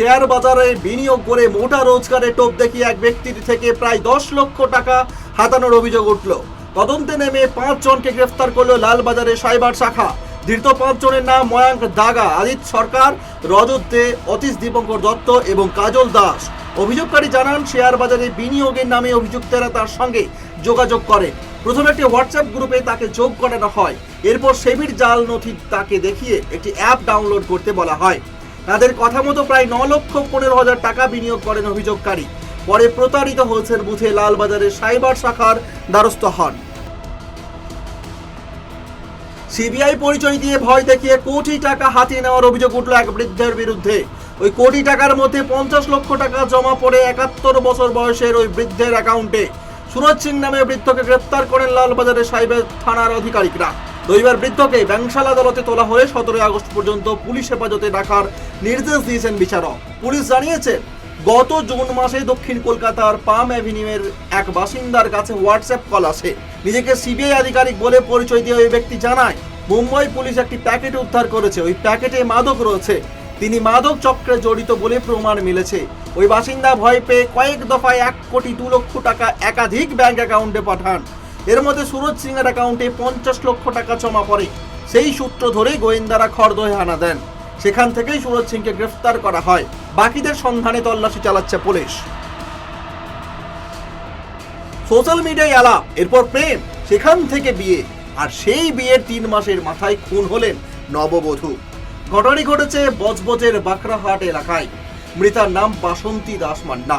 Share বাজারে বিনিয়োগ করে মোটা রোজগারের টোপ দেখিয়ে এক ব্যক্তির থেকে প্রায় দশ লক্ষ টাকা হাতানোর অভিযোগ উঠল। তদন্তে নেমে পাঁচ জনকে গ্রেফতার করল লালবাজারের সাইবার শাখা। ধৃত পাঁচ জনের নাম ময়াঙ্ক দাগা, আদিত সরকার, রজত দে, অতীশ দীপঙ্কর দত্ত এবং কাজল দাস। অভিযোগকারী জানান, শেয়ার বাজারে বিনিয়োগের নামে অভিযুক্তরা তার সঙ্গে যোগাযোগ করে প্রথমে একটি হোয়াটসঅ্যাপ গ্রুপে তাকে যোগ করানো হয়। এরপর সেবির জাল নথি তাকে দেখিয়ে একটি অ্যাপ ডাউনলোড করতে বলা হয়। তাদের কথা মতো প্রায় ন লক্ষ পনেরো হাজার টাকা বিনিয়োগ করেন অভিযোগকারী। পরে প্রতারিত হয়েছেন বুথে লালবাজারের সাইবার শাখার দ্বারস্থ হন। সিবিআই পরিচয় দিয়ে ভয় দেখিয়ে কোটি টাকা হাতিয়ে নেওয়ার অভিযোগ উঠল এক বৃদ্ধের বিরুদ্ধে। ওই কোটি টাকার মধ্যে পঞ্চাশ লক্ষ টাকা জমা পড়ে একাত্তর বছর বয়সের ওই বৃদ্ধের অ্যাকাউন্টে। সুরজ সিং নামে বৃদ্ধকে গ্রেপ্তার করেন লালবাজারের সাইবার থানার আধিকারিকরা। রবিবার বৃদ্ধকে ব্যাংশাল আদালতে তোলা হয়ে সতেরোই আগস্ট পর্যন্ত পুলিশ হেফাজতে রাখার নির্দেশ দিয়েছেন বিচারক। পুলিশ জানিয়েছে, গত জুন মাসে দক্ষিণ কলকাতার পাম অ্যাভিনিউয়ের এক বাসিন্দার কাছে হোয়াটসঅ্যাপ কল আসে। নিজেকে সিবিআই আধিকারিক বলে পরিচয় দিয়ে ওই ব্যক্তি জানায়, মুম্বাই পুলিশ একটি প্যাকেট উদ্ধার করেছে। ওই প্যাকেটে মাদক রয়েছে। তিনি মাদক চক্রে জড়িত বলে প্রমাণ মিলেছে। ওই বাসিন্দা ভয় পেয়ে কয়েক দফায় এক কোটি দু লক্ষ টাকা একাধিক ব্যাংক অ্যাকাউন্টে পাঠান। এর মধ্যে সুরজ সিং এর অ্যাকাউন্টে পঞ্চাশ লক্ষ টাকা জমা পড়ে। সেই সূত্র ধরেই গোয়েন্দারা খড়দহে হানা দেন। সেখান থেকেই সুরজ সিংকে গ্রেফতার করা হয়। বাকিদের সন্ধানে তল্লাশি চালাচ্ছে পুলিশ। সোশ্যাল মিডিয়ায় আলাপ এরপর প্রেম, সেখান থেকে বিয়ে। আর সেই বিয়ের তিন মাসের মাথায় খুন হলেন নববধূ। ঘটনাটি ঘটেছে বজবজের বাকরাহাট এলাকায়। মৃতার নাম বাসন্তী দাস মান্না।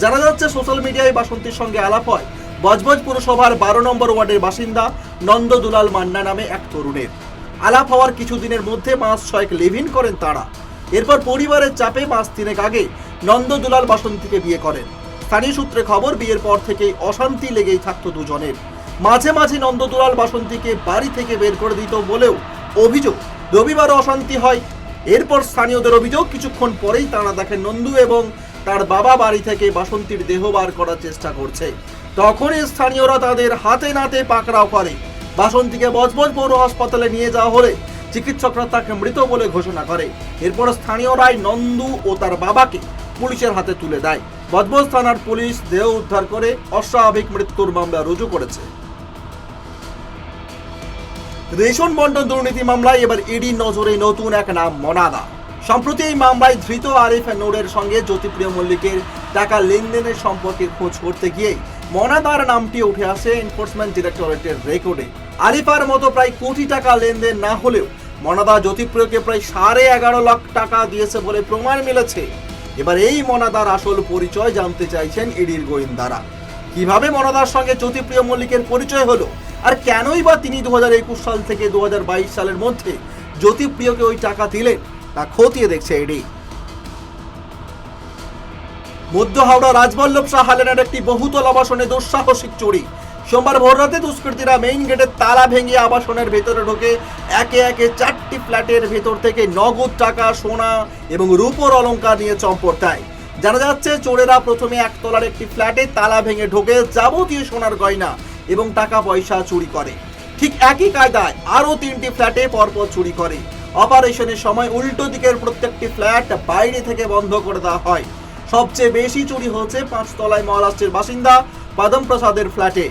জানা যাচ্ছে, সোশ্যাল মিডিয়ায় বাসন্তীর সঙ্গে আলাপ হয়। বজবজ পুরসভার বারো নম্বর ওয়ার্ডের বাসিন্দা নন্দ দুলাল মান্না নামে এক তরুণের। আলাপ হওয়ার কিছুদিনের মধ্যে মাস ছয়েক লিভিন করেন তারা। এরপর পরিবারের চাপে মাস তিনেক আগে নন্দ দুলাল বাসন্তীকে বিয়ে করেন। স্থানীয় সূত্রে খবর, বিয়ের পর থেকেই অশান্তি লেগেই থাকতো দুজনের। মাঝে মাঝে নন্দদুলাল বাসন্তীকে বাড়ি থেকে বের করে দিত বলেও অভিযোগ, রবিবারও অশান্তি হয়। এরপর স্থানীয়দের অভিযোগ, কিছুক্ষণ পরেই তারা দেখেন নন্দু এবং তার বাবা বাড়ি থেকে বাসন্তীর দেহ বার করার চেষ্টা করছে। তখনই স্থানীয়রা তাদের হাতে নাতে পাকড়াও করে। বাসন্তীকে বজবজ পৌর হাসপাতালে নিয়ে যাওয়া হলে চিকিৎসকরা তাকে মৃত বলে ঘোষণা করে। এরপর স্থানীয়রাই নন্দু ও তার বাবাকে পুলিশের হাতে তুলে দেয়। বজবজ থানার পুলিশ দেহ উদ্ধার করে অস্বাভাবিক মৃত্যুর মামলা রুজু করেছে। রেশন বন্টন দুর্নীতি মামলায় এবার ইডির নজরে নতুন এক নাম মনাদা। সম্প্রতি এই মামলায় ধৃত আরিফ নোরের সঙ্গে জ্যোতিপ্রিয় মল্লিকের টাকা লেনদেনের সম্পর্কে খোঁজ করতে গিয়ে মনাদার নামটি উঠে আসে এনফোর্সমেন্ট ডিরেক্টরেটের রেকর্ডে আরিফার মতো প্রায় কোটি টাকা লেনদেন না হলেও মনাদা জ্যোতিপ্রিয়কে প্রায় সাড়ে এগারো লাখ টাকা দিয়েছে বলে প্রমাণ মিলেছে। এবার এই মনাদার আসল পরিচয় জানতে চাইছেন ইডির গোয়েন্দারা। কীভাবে মনাদার সঙ্গে জ্যোতিপ্রিয় মল্লিকের পরিচয় হলো আর কেনই বা তিনি দু হাজার একুশ সাল থেকে দু হাজার বাইশ সালের মধ্যে জ্যোতিপ্রিয়কে ওই টাকা দিলেন, তা খতিয়ে দেখছে এডি। মধ্য হাওড়া রাজবল্লভ শাহ হালেনের একটি বহুতল আবাসনে দুঃসাহসিক চুরি। সোমবার ভোররাতে দুষ্কৃতীরা মেইন গেটের তালা ভেঙে আবাসনের ভেতরে ঢোকে। একে একে চারটি ফ্ল্যাটের ভেতর থেকে নগদ টাকা, সোনা এবং রূপোর অলঙ্কার নিয়ে চম্পট দেয়। জানা যাচ্ছে, চোরেরা প্রথমে একতলার একটি ফ্ল্যাটে তালা ভেঙে ঢোকে, যাবতীয় সোনার গয়না এবং টাকা পয়সা চুরি করে। ঠিক একই কায়দায় আরও তিনটি ফ্ল্যাটে পরপর চুরি করে। অপারেশনের সময় উল্টো দিকের প্রত্যেকটি ফ্ল্যাট বাইরে থেকে বন্ধ করে দেওয়া হয়। সবচেয়ে বেশি চুরি হয়েছে পাঁচতলায় মহারাষ্ট্রের বাসিন্দা পদম প্রসাদের ফ্ল্যাটে।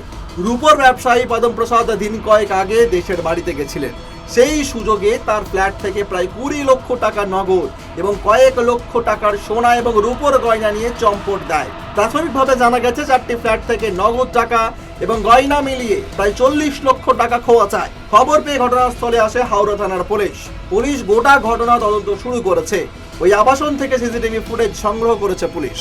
রূপর ব্যবসায়ী পদম প্রসাদ দিন কয়েক আগে দেশের বাড়িতে গেছিলেন। সেই সুযোগে তার ফ্ল্যাট থেকে প্রায় কুড়ি লক্ষ টাকা নগদ এবং কয়েক লক্ষ টাকার সোনা এবং রূপর গয়না নিয়ে চম্পট দেয়। প্রাথমিকভাবে জানা গেছে চারটি ফ্ল্যাট থেকে নগদ টাকা এবং গয়না মিলিয়ে প্রায় চল্লিশ লক্ষ টাকা খোয়া যায়। খবর পেয়ে ঘটনাস্থলে আসে হাওড়া থানার পুলিশ। পুলিশ গোটা ঘটনা তদন্ত শুরু করেছে। ওই আবাসন থেকে সিসিটিভি ফুটেজ সংগ্রহ করেছে পুলিশ।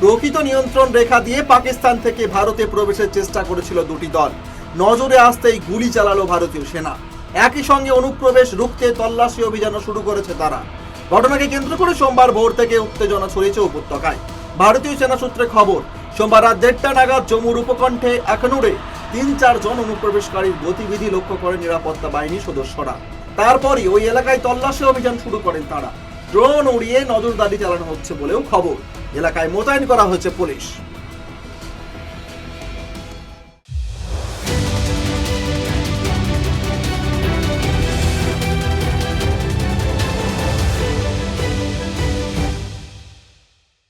প্রকৃত নিয়ন্ত্রণ রেখা দিয়ে পাকিস্তান থেকে ভারতে প্রবেশের চেষ্টা করেছিল দুটি দল। নজরে আসতেই গুলি চালালো ভারতীয় সেনা। একই সঙ্গে অনুপ্রবেশ রুখতে তল্লাশি অভিযানও শুরু করেছে তারা। ঘটনাকে কেন্দ্র করে সোমবার ভোর থেকে উত্তেজনা ছড়িয়েছে উপত্যকায়। ভারতীয় সেনা সূত্রে খবর, সোমবার রাত দেড়টা নাগাদ জম্মুর উপকণ্ঠে একনুরে তিন চারজন অনুপ্রবেশকারীর গতিবিধি লক্ষ্য করে নিরাপত্তা বাহিনীর সদস্যরা। তারপরই ওই এলাকায় তল্লাশি অভিযান শুরু করেন তারা। ড্রোন উড়িয়ে নজরদারি চালানো হচ্ছে বলেও খবর। এলাকায় মোতায়েন করা হয়েছে পুলিশ।